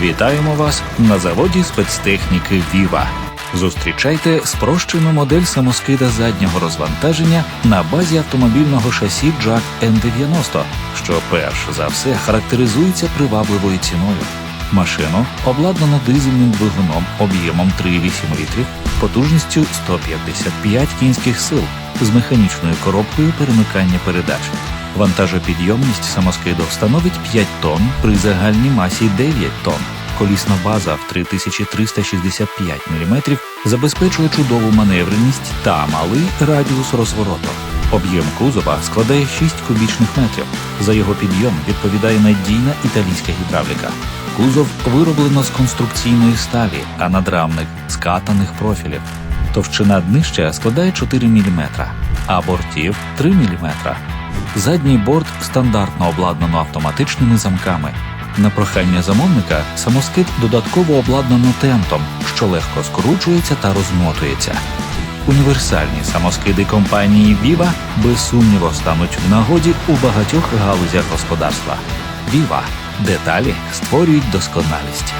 Вітаємо вас на заводі спецтехніки Віва. Зустрічайте спрощену модель самоскида заднього розвантаження на базі автомобільного шасі Jack N90, що перш за все характеризується привабливою ціною. Машину обладнано дизельним двигуном об'ємом 3,8 літрів, потужністю 155 кінських сил з механічною коробкою перемикання передач. Вантажопідйомність самоскиду становить 5 тонн при загальній масі 9 тонн. Колісна база в 3365 мм забезпечує чудову маневреність та малий радіус розвороту. Об'єм кузова складає 6 кубічних метрів. За його підйом відповідає надійна італійська гідравліка. Кузов вироблено з конструкційної сталі, а надрамник з катаних профілів. Товщина днища складає 4 мм, а бортів 3 мм. Задній борт стандартно обладнано автоматичними замками. На прохання замовника самоскид додатково обладнано тентом, що легко скручується та розмотується. Універсальні самоскиди компанії Viva без сумніву стануть в нагоді у багатьох галузях господарства. Viva – деталі створюють досконалість.